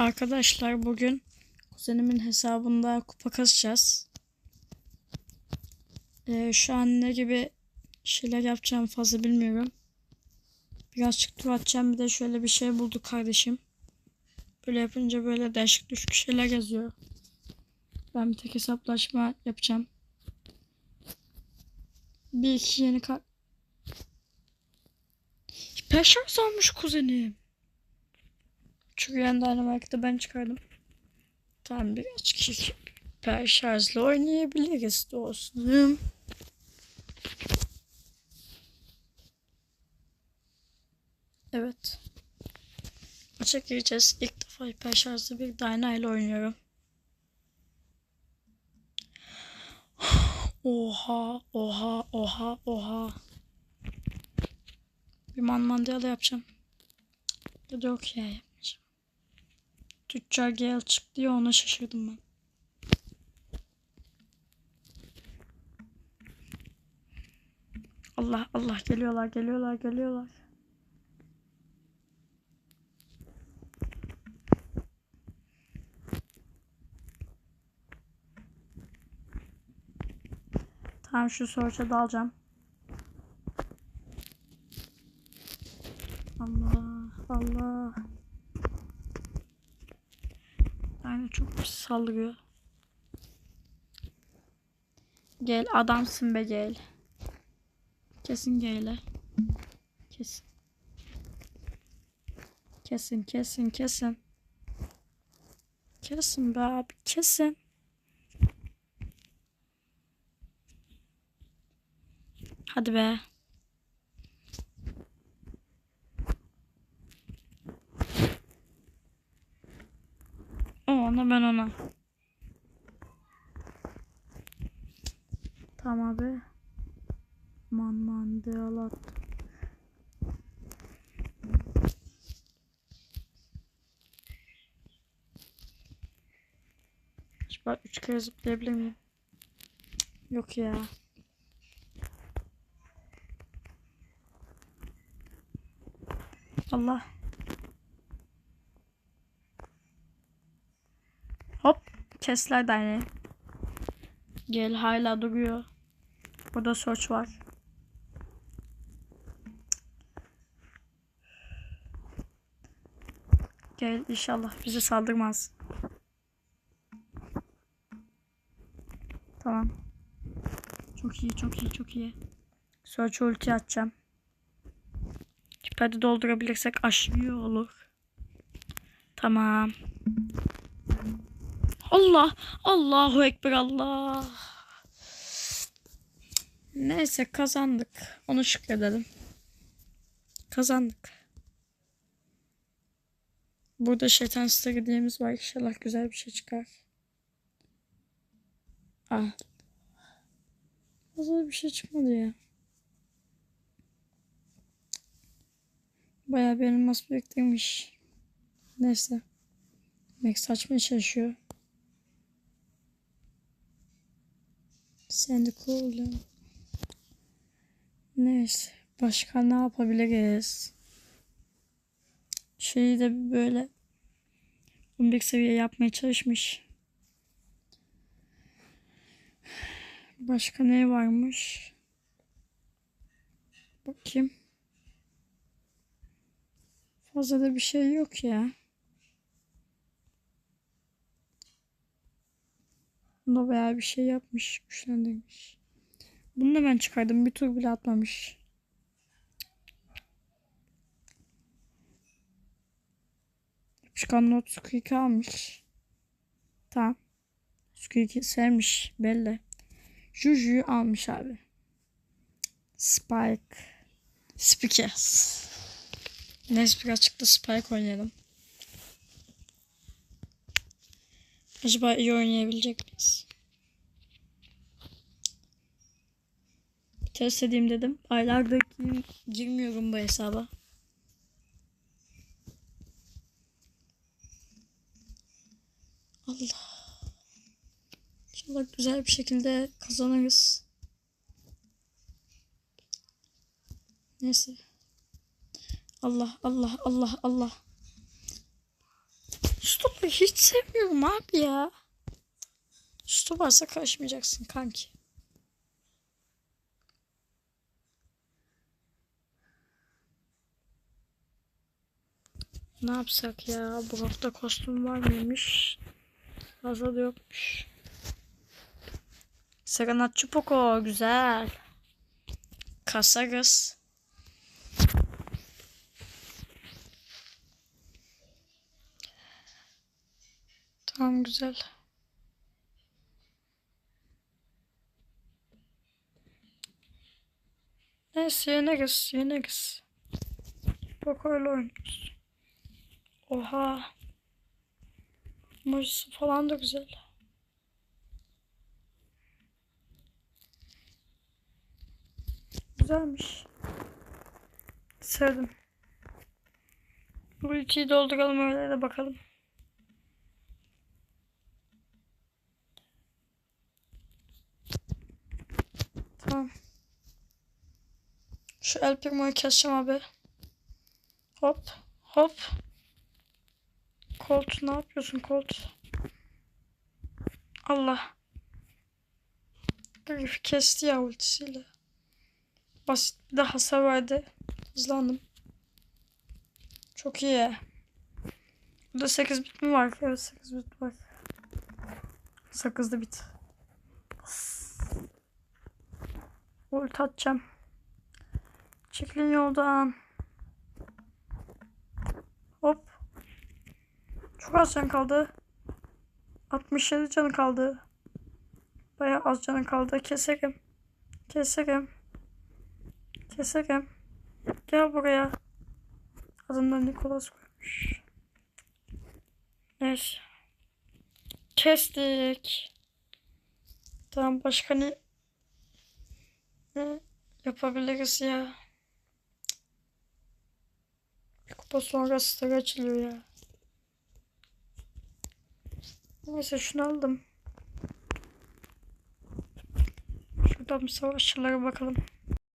Arkadaşlar bugün kuzenimin hesabında kupa kasacağız. Ee, şu an ne gibi şeyler yapacağım fazla bilmiyorum. Birazcık tur atacağım bir de şöyle bir şey bulduk kardeşim. Böyle yapınca böyle değişik düşük şeyler yazıyor. Ben bir tek hesaplaşma yapacağım. Bir iki yeni kart. Hiper şans kuzenim. Çürüyen Dynamite'ı ben çıkardım. Tamam biraz kişi per şarjla oynayabiliriz dostum. Evet. Maça gireceğiz. İlk defa hiper şarjlı bir Dyna ile oynuyorum. Oha, oha, oha, oha. Bir man mandala yapacağım. Ya da yapmayacağım. Tüccar gel çıktı ya ona şaşırdım ben. Allah Allah geliyorlar geliyorlar geliyorlar. Tamam şu sorça dalacağım. Allah Allah. Yani çok pis. Gel adamsın be gel. Kesin gele. Kesin. Kesin kesin kesin. Kesin be abi kesin. Hadi be. Ben ona. Tamam abi. Man man diyorlar. Acaba üç kere zıplayabilir miyim? Yok ya. Allah. Hop. Kesler Dyne'yi. Gel hala duruyor. Burada search var. Gel inşallah bize saldırmaz. Tamam. Çok iyi çok iyi çok iyi. Search ulti atacağım. Hadi doldurabilirsek aşırı olur. Tamam. Allah. Allahu Ekber Allah. Neyse kazandık. Onu şükredelim. Kazandık. Burada şeytan site hediyemiz var. İnşallah güzel bir şey çıkar. Ah. Fazla bir şey çıkmadı ya. Bayağı bir elmas biriktirmiş. Neyse. Max açmaya çalışıyor. Sen de cool. Neyse. Başka ne yapabiliriz? Şeyi de böyle 11 seviye yapmaya çalışmış. Başka ne varmış? Bakayım. Fazla da bir şey yok ya. Bunda bayağı bir şey yapmış. Güçlendirmiş. Bunu da ben çıkardım. Bir tur bile atmamış. Yapışkan not Squeak'i almış. Tamam. Squeak'i sevmiş. Belli. Juju'yu almış abi. Spike. Spikes. Neyse birazcık da Spike oynayalım. Acaba iyi oynayabilecek miyiz? Test edeyim dedim. Aylardır gir- girmiyorum bu hesaba. Allah. İnşallah güzel bir şekilde kazanırız. Neyse. Allah Allah Allah Allah. Stop. hiç sevmiyorum abi ya. Su varsa karışmayacaksın kanki. Ne yapsak ya? Bu hafta kostüm var mıymış? Fazla da yokmuş. Serenatçı Poco güzel. Kasarız. Tamam güzel. Neyse yeneriz yeneriz. Bak öyle oynuyoruz. Oha. Mojisi falan da güzel. Güzelmiş. Sevdim. Bu içiyi dolduralım öyle de bakalım. Tamam. Şu El Primo'yu keseceğim abi. Hop. Hop. Colt ne yapıyorsun Colt? Allah. Herif kesti ya ultisiyle. Basit bir de hasar verdi. Hızlandım. Çok iyi. Burada 8 bit mi var? Evet 8 bit var. Sakızlı bit. Ulti atacağım. Çekilin yoldan. Hop. Çok az can kaldı. 67 canı kaldı. Bayağı az canı kaldı. Keserim. Keserim. Keserim. Gel buraya. Adını da Nikolas koymuş. Neyse. Kestik. Tamam başka ne, ne yapabiliriz ya? Bir kupa sonra star açılıyor ya. Neyse şunu aldım. Şuradan savaşçılara bakalım.